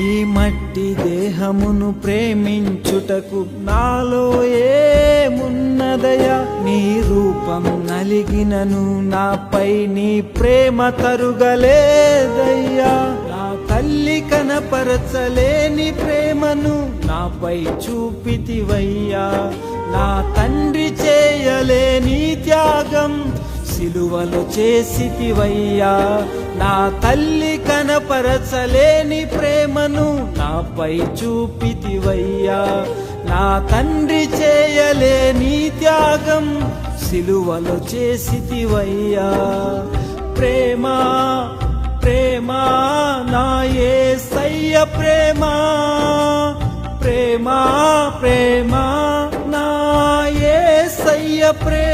ఈ మట్టి దేహమును ప్రేమించుటకు నాలో ఏమున్నదయా? నీ రూపం నలిగినను నాపై నీ ప్రేమ తరుగలేదయ్యా. నా తల్లి కనపరచలేని ప్రేమను నాపై చూపితివయ్యా. నా తండ్రి చేయలేని త్యాగం సిలువలు చేసితివయ్యా. నా తల్లి కనపరచలేని ప్రేమను నాపై చూపితివయ్యా. నా తండ్రి చేయలేని త్యాగం సిలువలు చేసితివయ్యా. ప్రేమ ప్రేమ నా యేసయ్య ప్రేమ? ప్రేమ ప్రేమ నా సయ్య ప్రేమ?